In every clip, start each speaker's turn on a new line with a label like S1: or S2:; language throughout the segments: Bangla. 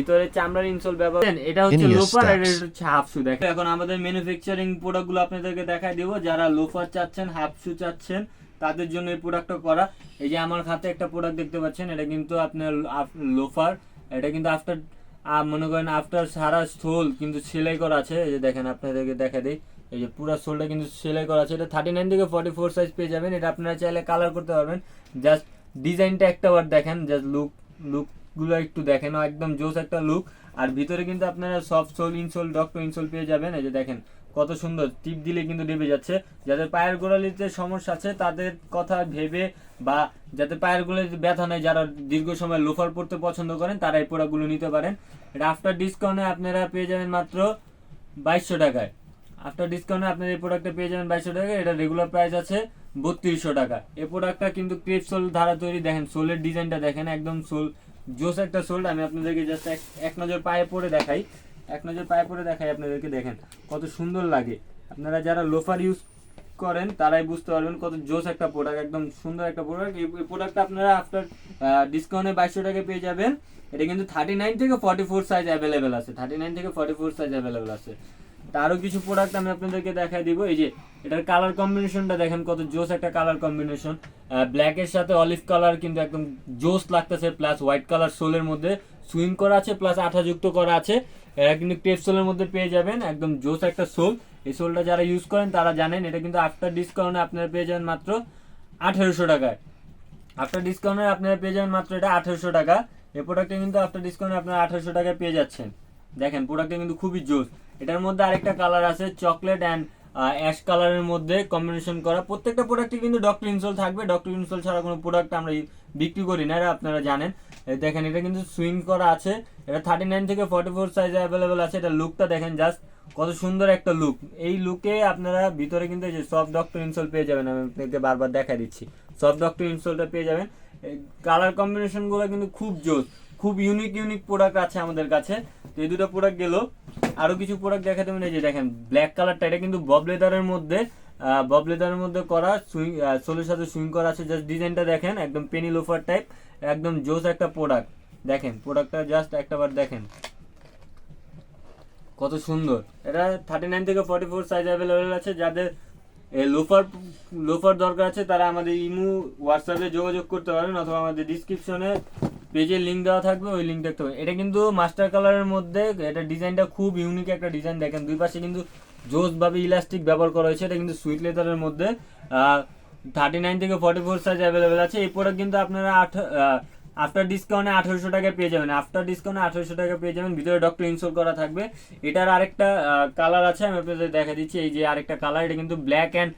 S1: ভিতরে চামড়ার ইনসোল ব্যবহার। এটা হচ্ছে লোফার আর এটা হচ্ছে হাফ শু দেখেন এখন আমাদের ম্যানুফ্যাকচারিং প্রোডাক্টগুলো আপনাদেরকে দেখাই দিব। যারা লোফার চাচ্ছেন হাফ শু চাচ্ছেন তাদের জন্য এই প্রোডাক্টটা করা। এই যে আমার হাতে একটা প্রোডাক্ট দেখতে পাচ্ছেন এটা কিন্তু আপনার লোফার এটা কিন্তু আফটার মনে করেন আফটার সারা সোল কিন্তু সেলাই করা আছে। এই যে দেখেন আপনাদেরকে দেখা দিই। এই যে পুরো সোলটা কিন্তু সেলাই করা আছে। এটা থার্টি নাইন থেকে ফর্টি ফোর সাইজ পেয়ে যাবেন। এটা আপনারা চাইলে কালার করতে পারবেন। জাস্ট ডিজাইনটা একটা বার দেখেন জাস্ট লুক লুক লুকগুলো একটু দেখেন একদম জোস একটা লুক আর ভিতরে কিন্তু আপনারা soft sole insole doctor insole পেয়ে যাবেন। এই যে দেখেন, কত সুন্দর। টিপ দিলে কিন্তু ডেবে যাচ্ছে। যাদের পায়ের গোড়ালিতে সমস্যা আছে, তাদের কথা ভেবে বা যাতে পায়ের গোড়ালিতে ব্যথা নেই, যারা দীর্ঘ সময় লোফার পড়তে পছন্দ করেন তারা এই প্রোডাক্টগুলো নিতে পারেন। এটা আফটার ডিসকাউন্টে আপনারা পেয়ে যাবেন মাত্র বাইশশো টাকায়। আফটার ডিসকাউন্টে আপনার এই প্রোডাক্টটা পেয়ে যাবেন বাইশশো টাকা এটা রেগুলার প্রাইস আছে বত্রিশশো টাকা। এই প্রোডাক্টটা কিন্তু ক্রেপ সোল ধারা তৈরি। দেখেন সোলের ডিজাইনটা দেখেন, একদম সোল জোস একটা সোল্ড, আমি আপনাদেরকে জাস্ট এক নজর পায়ে পরে দেখাই। এক নজর পায়ে পরে দেখাই আপনাদেরকে, দেখেন কত সুন্দর লাগে। আপনারা যারা লোফার ইউজ করেন, তারাই বুঝতে পারবেন কত জোস একটা প্রোডাক্ট একদম সুন্দর একটা প্রোডাক্ট এই প্রোডাক্টটা আপনারা আফটার ডিসকাউন্টে বাইশশো টাকা পেয়ে যাবেন। এটা কিন্তু থার্টি নাইন থেকে ফর্টি ফোর সাইজ অ্যাভেলেবেল আছে। থার্টি নাইন থেকে ফর্টি ফোর সাইজ অ্যাভেলেবেল আছে। আরও কিছু প্রোডাক্ট আমি আপনাদেরকে দেখাই দিব। এই যে, এটার কালার কম্বিনেশনটা দেখেন, কত জোস একটা কালার কম্বিনেশন ব্ল্যাকের সাথে অলিভ কালার কিন্তু একদম জোস লাগতেছে প্লাস হোয়াইট কালার সোলের মধ্যে। সুইং করা আছে প্লাস আঠাযুক্ত করা আছে। এরা কিন্তু টেপ সোলের মধ্যে পেয়ে যাবেন, একদম জোস একটা সোল এই সোলটা যারা ইউজ করেন, তারা জানেন, এটা কিন্তু আফটার ডিসকাউন্টে আপনারা পেয়ে যাবেন মাত্র আঠেরোশো টাকায়। আফটার ডিসকাউন্টে আপনারা পেয়ে যাবেন মাত্র এটা আঠেরোশো টাকা। এই প্রোডাক্টটা কিন্তু আফটার ডিসকাউন্টে আপনারা আঠেরোশো টাকায় পেয়ে যাচ্ছেন। দেখেন প্রোডাক্টটা কিন্তু খুবই জোস। এটার মধ্যে আরেকটা কালার আছে চকলেট অ্যান্ড অ্যাশ কালারের মধ্যে কম্বিনেশন করা। প্রত্যেকটা প্রোডাক্টই কিন্তু ডক্টর ইনসোল থাকবে। ডক্টর ইনসোল ছাড়া কোনো প্রোডাক্ট আমরা বিক্রি করি না, এটা আপনারা জানেন। দেখেন, এটা কিন্তু সুইং করা আছে। এটা থার্টি নাইন থেকে ফর্টি ফোর সাইজে অ্যাভেলেবেল আছে। এটা লুকটা দেখেন জাস্ট কত সুন্দর একটা লুক এই লুকে আপনারা ভিতরে কিন্তু এই যে সফট ডক্টর ইনসোল পেয়ে যাবেন। আমি আপনাকে বারবার দেখা দিচ্ছি। সফট ডক্টর ইনসোলটা পেয়ে যাবেন। কালার কম্বিনেশনগুলো কিন্তু খুব জোস। খুব ইউনিক ইউনিক প্রোডাক্ট আছে আমাদের কাছে। তো এই দুটো প্রোডাক্ট গেল। আরও কিছু প্রোডাক্ট দেখাতে এই যে দেখেন ব্ল্যাক কালারটা এটা কিন্তু বব লেদারের মধ্যে বব লেদারের মধ্যে করা সুইং সোলের সাথে সুইং করা আছে। জাস্ট ডিজাইনটা দেখেন, একদম পেনি লোফার টাইপ একদম জোস একটা প্রোডাক্ট দেখেন প্রোডাক্টটা জাস্ট একটাবার দেখেন। কত সুন্দর। এটা থার্টি নাইন থেকে ফর্টি ফোর সাইজ অ্যাভেলেবেল আছে। যাদের লোফার লোফার দরকার আছে, তারা আমাদের ইমু হোয়াটসঅ্যাপে যোগাযোগ করতে পারেন, অথবা আমাদের ডিসক্রিপশনে পেজের লিঙ্ক দেওয়া থাকবে, ওই লিঙ্ক দেখতে হবে। এটা কিন্তু মাস্টার কালারের মধ্যে, এটা ডিজাইনটা খুব ইউনিক একটা ডিজাইন দেখেন দুই পাশে কিন্তু জোস ভাবে ইলাস্টিক ব্যবহার করা হয়েছে, এটা কিন্তু সুইট লেদারের মধ্যে। থার্টি নাইন থেকে ফর্টি ফোর সাইজ অ্যাভেলেবেল আছে। এই প্রোডাক্ট কিন্তু আপনারা আট আফটার ডিসকাউন্টে আঠারোশো টাকা পেয়ে যাবেন। আফটার ডিসকাউন্টে আঠারোশো টাকা পেয়ে যাবেন। ভিতরে ডক্টর ইনস্টল করা থাকবে। এটার আরেকটা কালার আছে, আমি আপনাদের দেখা দিচ্ছি। এই যে আরেকটা কালার এটা কিন্তু ব্ল্যাক অ্যান্ড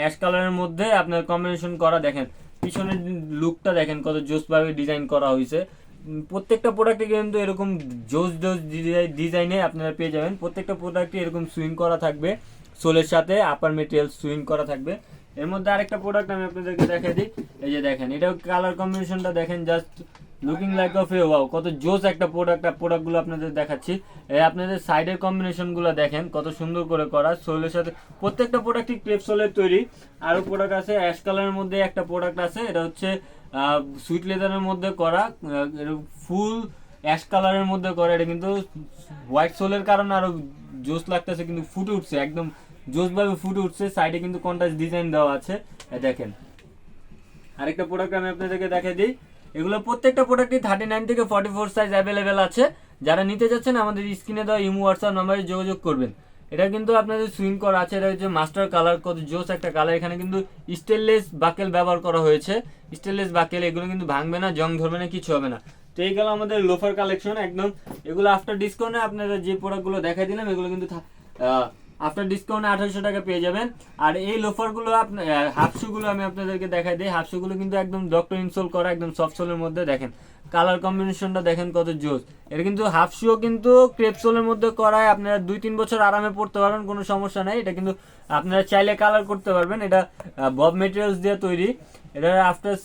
S1: অ্যাশ কালারের মধ্যে আপনার কম্বিনেশন করা, দেখেন। পিছনের লুকটা দেখেন কত জোসভাবে ডিজাইন করা হয়েছে। প্রত্যেকটা প্রোডাক্টে কিন্তু এরকম জোস জোস ডিজাইনে আপনারা পেয়ে যাবেন। প্রত্যেকটা প্রোডাক্টে এরকম সুইং করা থাকবে। সোলের সাথে আপার মেটেরিয়াল সুইং করা থাকবে। এর মধ্যে আরেকটা প্রোডাক্ট আমি আপনাদেরকে দেখাই দিই। এই যে দেখেন, এটাও কালার কম্বিনেশনটা দেখেন just looking like of a wow কত জোস একটা প্রোডাক্ট প্রোডাক্টগুলো আপনাদের দেখাচ্ছি। আপনাদের সাইডের কম্বিনেশনগুলো দেখেন, কত সুন্দর করে করা। সোলের সাথে প্রত্যেকটা প্রোডাক্টই ক্রেপ সোলের তৈরি। আরও প্রোডাক্ট আছে অ্যাশ কালারের মধ্যে একটা প্রোডাক্ট আছে। এটা হচ্ছে সুইট লেদারের মধ্যে করা ফুল অ্যাশ কালারের মধ্যে করা। এটা কিন্তু হোয়াইট সোলের কারণে আরও জোস লাগতেছে, কিন্তু ফুটে উঠছে, একদম জোসভাবে ফুটে উঠছে। সাইডে কিন্তু কন্ট্রাস্ট ডিজাইন দেওয়া আছে। দেখেন। আরেকটা প্রোডাক্ট আমি আপনাদেরকে দেখাই দিই। এগুলো প্রত্যেকটা প্রোডাক্টই থার্টি নাইন থেকে ফর্টি ফোর সাইজ অ্যাভেলেবেল আছে। যারা নিতে যাচ্ছেন, আমাদের স্ক্রিনে দেওয়া ইমো হোয়াটসঅ্যাপ নাম্বারে যোগাযোগ করবেন। এটা কিন্তু আপনাদের সুইং করা আছে, এটা হচ্ছে মাস্টার কালার কত জোস একটা কালার এখানে কিন্তু স্টেনলেস বাকেল ব্যবহার করা হয়েছে। স্টেনলেস বাকেল এগুলো কিন্তু ভাঙবে না, জং ধরবে না, কিছু হবে না। তো এই গেল আমাদের লোফার কালেকশন একদম। এগুলো আফটার ডিসকাউন্টে আপনারা যে প্রোডাক্টগুলো দেখাই দিলাম, এগুলো কিন্তু আফটার ডিসকাউন্টে আঠারোশো টাকা পেয়ে যাবেন। আর এই লোফারগুলো আপনার হাফ শুগুলো আমি আপনাদেরকে দেখাই দিই। হাফ শুগুলো কিন্তু একদম ডক্টর ইনসোল করা, একদম সফট সোলের মধ্যে দেখেন। কালার কম্বিনেশনটা দেখেন কত জোস এটা কিন্তু হাফ শুও কিন্তু ক্রেপ সোলের মধ্যে করায়। আপনারা দুই তিন বছর আরামে পড়তে পারবেন, কোনো সমস্যা নাই। এটা কিন্তু আপনারা চাইলে কালার করতে পারবেন। এটা বব মেটেরিয়ালস দিয়ে তৈরি। এটা আফটার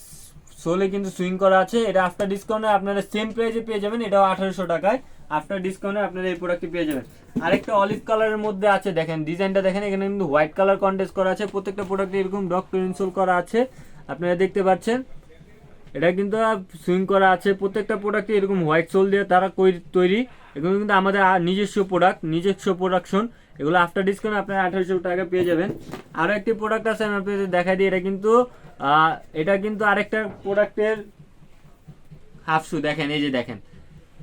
S1: সোলে কিন্তু সুইং করা আছে, এটা আফটার ডিসকাউন্টে আপনারা সেম প্রাইসে পেয়ে যাবেন, এটাও আঠারোশো টাকায়। আফটার ডিসকাউন্টে আপনারা এই প্রোডাক্টটি পেয়ে যাবেন। আরেকটা অলিভ কালারের মধ্যে আছে, দেখেন ডিজাইনটা দেখেন, এখানে কিন্তু হোয়াইট কালার কন্টেস্ট করা আছে, প্রত্যেকটা প্রোডাক্টে এরকম ডক্টর ইনসোল করা আছে, আপনারা দেখতে পাচ্ছেন। এটা কিন্তু সুইং করা আছে, প্রত্যেকটা প্রোডাক্টে এরকম হোয়াইট সোল দিয়ে তারা তৈরি এগুলো কিন্তু আমাদের নিজস্ব প্রোডাক্ট নিজস্ব প্রোডাকশন এগুলো আফটার ডিসকাউন্ট আপনারা আঠারোশো টাকা পেয়ে যাবেন। আরও একটি প্রোডাক্ট আছে, আমি আপনাদের দেখাই দিই, এটা কিন্তু এটা কিন্তু আরেকটা প্রোডাক্টের হাফ শু দেখেন, এই যে দেখেন।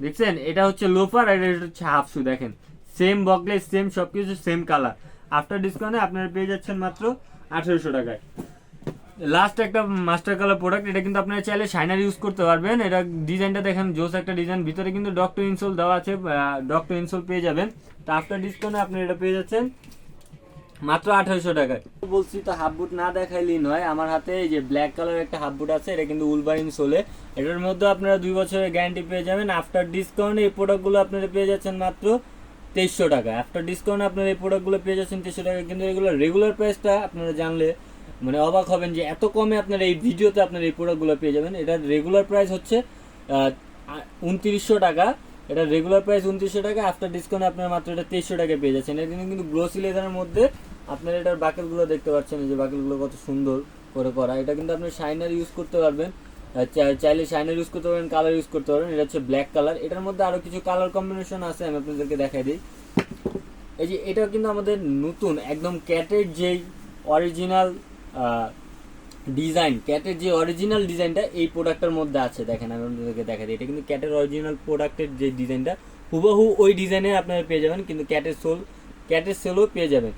S1: দেখছেন? এটা হচ্ছে লোফার আর এটা হচ্ছে হাফ শু দেখেন। সেম বকলেস সেম সব কিছু সেম কালার আফটার ডিসকাউন্টে আপনারা পেয়ে যাচ্ছেন মাত্র আঠেরোশো টাকায়। লাস্ট একটা মাস্টার কালার প্রোডাক্ট এটা কিন্তু আপনারা চাইলে শাইনার ইউজ করতে পারবেন। এটা ডিজাইনটা দেখেন, জোস একটা ডিজাইন ভিতরে কিন্তু ডক্টর ইনসোল দেওয়া আছে ডক্টর ইনসোল পেয়ে যাবেন। তো আফটার ডিসকাউন্টে আপনি এটা পেয়ে যাচ্ছেন মাত্র আঠারোশো টাকায়। বলছি তো হাফ বুট না দেখাইলেই নয়, আমার হাতে এই যে ব্ল্যাক কালার একটা হাফ বুট আছে, এটা কিন্তু উলবারিন সোলে এটার মধ্যে আপনারা দুই বছরের গ্যারান্টি পেয়ে যাবেন। আফটার ডিসকাউন্ট এই প্রোডাক্টগুলো আপনারা পেয়ে যাচ্ছেন মাত্র তেইশশো টাকা। আফটার ডিসকাউন্ট আপনারা এই প্রোডাক্টগুলো পেয়ে যাচ্ছেন তেইশশো টাকা। কিন্তু এগুলো রেগুলার প্রাইসটা আপনারা জানলে মানে অবাক হবেন যে এত কমে আপনারা এই ভিডিওতে আপনারা এই প্রোডাক্টগুলো পেয়ে যাবেন। এটার রেগুলার প্রাইস হচ্ছে উনত্রিশশো টাকা। এটা রেগুলার প্রাইস উনত্রিশশো টাকা আফটার ডিসকাউন্ট আপনার মাত্র এটা তেইশশো টাকা পেয়ে যাচ্ছেন। এটা কিন্তু গ্লোসি লেদারের মধ্যে আপনারা এটার বাকেলগুলো দেখতে পাচ্ছেন যে বাকেলগুলো কত সুন্দর করে করা। এটা কিন্তু আপনি শাইনার ইউজ করতে পারবেন। চাইলে শাইনার ইউজ করতে পারবেন কালার ইউজ করতে পারবেন। এটা হচ্ছে ব্ল্যাক কালার এটার মধ্যে আরও কিছু কালার কম্বিনেশন আছে, আমি আপনাদেরকে দেখাই দিই। এই যে এটা কিন্তু আমাদের নতুন, একদম ক্যাটের যেই অরিজিনাল ডিজাইন ক্যাটের যে অরিজিনাল ডিজাইনটা এই প্রোডাক্টের মধ্যে আছে। দেখেন, আমি আপনাদেরকে দেখা দিই। এটা কিন্তু ক্যাটের অরিজিনাল প্রোডাক্টের যে ডিজাইনটা, হুবহু ওই ডিজাইনের আপনারা পেয়ে যাবেন, কিন্তু ক্যাটের সোল ক্যাটের সোলও পেয়ে যাবেন।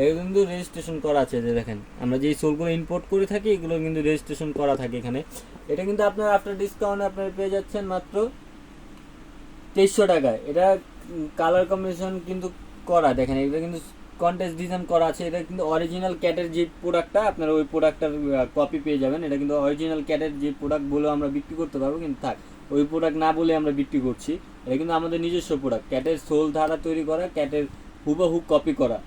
S1: এগুলো কিন্তু রেজিস্ট্রেশন করা আছে, যে দেখেন, আমরা যেই সোলগুলো ইম্পোর্ট করে থাকি, এগুলো কিন্তু রেজিস্ট্রেশন করা থাকে এখানে। এটা কিন্তু আপনার আফটার ডিসকাউন্ট আপনারা পেয়ে যাচ্ছেন মাত্র তেইশশো টাকায়। এটা কালার কম্বিনেশন কিন্তু করা, দেখেন এটা কিন্তু কন্টেস্ট ডিজাইন করা আছে, এটা কিন্তু অরিজিনাল ক্যাটের যে প্রোডাক্টটা আপনারা ওই প্রোডাক্টটার কপি পেয়ে যাবেন। এটা কিন্তু অরিজিনাল ক্যাটের যে প্রোডাক্ট বলে আমরা বিক্রি করতে পারব, কিন্তু থাক, ওই প্রোডাক্ট না বলে আমরা বিক্রি করছি। এটা কিন্তু আমাদের নিজস্ব প্রোডাক্ট ক্যাটের সোল ধারা তৈরি করা ক্যাটের হুবহু কপি করা।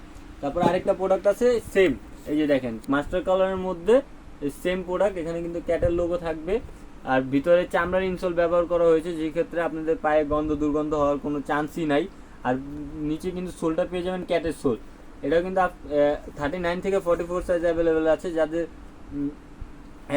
S1: তারপর আরেকটা প্রোডাক্ট আছে সেম এই যে দেখেন মাস্টার কালারের মধ্যে সেম প্রোডাক্ট এখানে কিন্তু ক্যাটের লোগো থাকবে। আর ভিতরে চামড়ার ইনসোল ব্যবহার করা হয়েছে, যে ক্ষেত্রে আপনাদের পায়ে গন্ধ, দুর্গন্ধ হওয়ার কোনো চান্সই নাই। আর নিচে কিন্তু সোলটা পেয়ে যাবেন ক্যাটের সোল এটা কিন্তু থার্টি নাইন থেকে ফর্টি ফোর সাইজ অ্যাভেলেবেল আছে। যাদের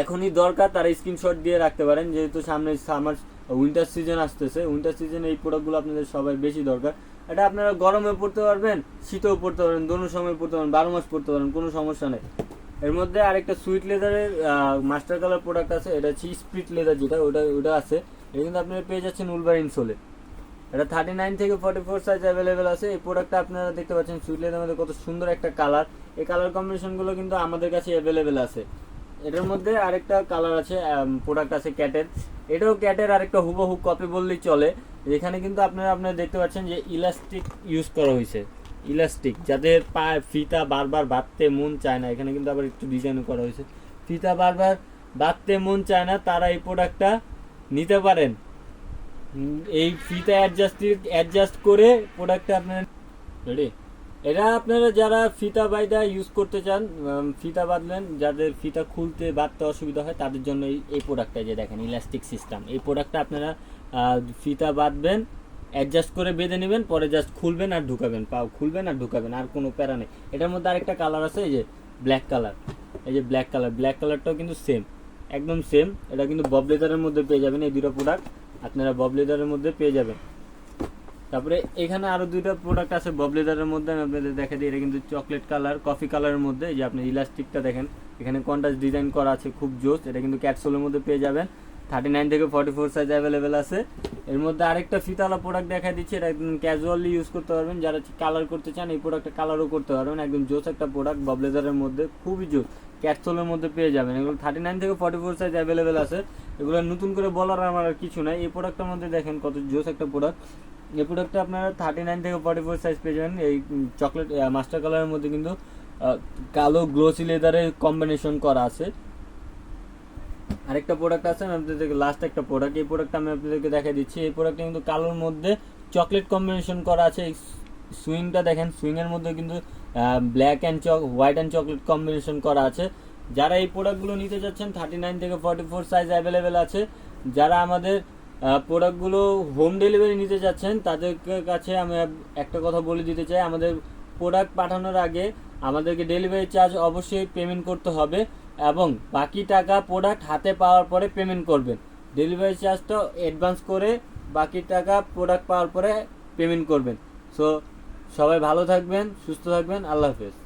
S1: এখনই দরকার, তারা স্ক্রিনশট দিয়ে রাখতে পারেন। যেহেতু সামনে সামার উইন্টার সিজন আসতেছে। উইন্টার সিজনে এই প্রোডাক্টগুলো আপনাদের সবাই বেশি দরকার। এটা আপনারা গরমে পড়তে পারবেন, শীতেও পড়তে পারবেন, দোনো সময় পড়তে পারেন বারো মাস পড়তে পারেন কোনো সমস্যা নেই। এর মধ্যে আরেকটা সুইট লেদারের মাস্টার কালার প্রোডাক্ট আছে। এটা হচ্ছে স্প্রিট লেদার যেটা, ওটা ওটা আছে। এটা কিন্তু আপনারা পেয়ে যাচ্ছেন উলবারিন সোলে। এটা থার্টি নাইন থেকে ফর্টি ফোর সাইজ অ্যাভেলেবেল আছে। এই প্রোডাক্টটা আপনারা দেখতে পাচ্ছেন সুইট লেদার মধ্যে কত সুন্দর একটা কালার এই কালার কম্বিনেশনগুলো কিন্তু আমাদের কাছে অ্যাভেলেবেল আছে। এটার মধ্যে আরেকটা কালার আছে প্রোডাক্ট আছে ক্যাটের এটাও ক্যাটের আরেকটা হুবহু কপি বললেই চলে। এখানে কিন্তু আপনারা আপনারা দেখতে পাচ্ছেন যে ইলাস্টিক ইউজ করা হয়েছে। ইলাস্টিক যাদের পা ফিতা বারবার বাঁধতে মন চায় না। এখানে কিন্তু আবার একটু ডিজাইন করা হয়েছে। ফিতা বারবার বাঁধতে মন চায় না, তারা এই প্রোডাক্টটা নিতে পারেন। এই ফিতা অ্যাডজাস্ট অ্যাডজাস্ট করে প্রোডাক্টটা আপনারা রেডি এটা আপনারা যারা ফিতা বাইদা ইউজ করতে চান ফিতা বাঁধলেন যাদের ফিতা খুলতে বাঁধতে অসুবিধা হয়, তাদের জন্য এই প্রোডাক্টটা যে দেখেন ইলাস্টিক সিস্টেম এই প্রোডাক্টটা আপনারা ফিতা বাঁধবেন অ্যাডজাস্ট করে বেঁধে নেবেন, পরে জাস্ট খুলবেন আর ঢুকাবেন। পাও, খুলবেন আর ঢুকাবেন, আর কোনো প্যারা নেই। এটার মধ্যে আরেকটা কালার আছে, এই যে ব্ল্যাক কালার এই যে ব্ল্যাক কালার ব্ল্যাক কালারটাও কিন্তু সেম একদম সেম এটা কিন্তু বব লেদারের মধ্যে পেয়ে যাবেন এই দুটো প্রোডাক্ট আপনারা বব লেদারের মধ্যে পেয়ে যাবেন। তারপরে এখানে আরও দুইটা প্রোডাক্ট আছে বব লেদারের মধ্যে, আমি আপনাদের দেখা দিই। এটা কিন্তু চকলেট কালার কফি কালারের মধ্যে। যে আপনি ইলাস্টিকটা দেখেন, এখানে কন্টাস ডিজাইন করা আছে, খুব জোস। এটা কিন্তু ক্যাটসোলের মধ্যে পেয়ে যাবেন। থার্টি নাইন থেকে ফর্টি ফোর সাইজ অ্যাভেলেবেল আছে। এর মধ্যে আরেকটা ফিতালা প্রোডাক্ট দেখা দিচ্ছে, এটা একদম ক্যাজুয়ালি ইউজ করতে পারবেন। যারা কালার করতে চান, এই প্রোডাক্টটা কালারও করতে পারবেন। একদম জোস একটা প্রোডাক্ট বব লেদারের মধ্যে খুবই জোস। ক্যাটসোলের মধ্যে পেয়ে যাবেন। এগুলো থার্টি নাইন থেকে ফর্টি ফোর সাইজ অ্যাভেলেবেল আছে। এগুলো নতুন করে বলার আমার আর কিছু নাই। এই প্রোডাক্টটার মধ্যে দেখেন কত জোস একটা প্রোডাক্ট এই প্রোডাক্টটা আপনারা থার্টি নাইন থেকে ফর্টি ফোর সাইজ পেয়ে যাবেন। এই চকলেট মাস্টার কালারের মধ্যে কিন্তু কালো গ্লোসি লেদারের কম্বিনেশন করা আছে। আরেকটা প্রোডাক্ট আছে, আমি আপনাদেরকে লাস্ট একটা প্রোডাক্ট এই প্রোডাক্টটা আমি আপনাদেরকে দেখাই দিচ্ছি। এই প্রোডাক্টটা কিন্তু কালোর মধ্যে চকলেট কম্বিনেশন করা আছে। এই সুইংটা দেখেন সুইংয়ের মধ্যে কিন্তু black and chalk white and chocolate combination করা আছে। যারা এই প্রোডাক্টগুলো নিতে চাচ্ছেন থার্টি নাইন থেকে ফর্টি ফোর সাইজ অ্যাভেলেবেল আছে। যারা আমাদের প্রোডাক্টগুলো হোম ডেলিভারি নিতে চাচ্ছেন তাদের কাছে আমি একটা কথা বলে দিতে চাই। আমাদের প্রোডাক্ট পাঠানোর আগে আমাদেরকে ডেলিভারি চার্জ অবশ্যই পেমেন্ট করতে হবে। এবং বাকি টাকা প্রোডাক্ট হাতে পাওয়ার পরে পেমেন্ট করবেন। ডেলিভারি চার্জটা অ্যাডভান্স করে বাকি টাকা প্রোডাক্ট পাওয়ার পরে পেমেন্ট করবেন। সো সবাই ভালো থাকবেন, সুস্থ থাকবেন, আল্লাহ হাফেজ।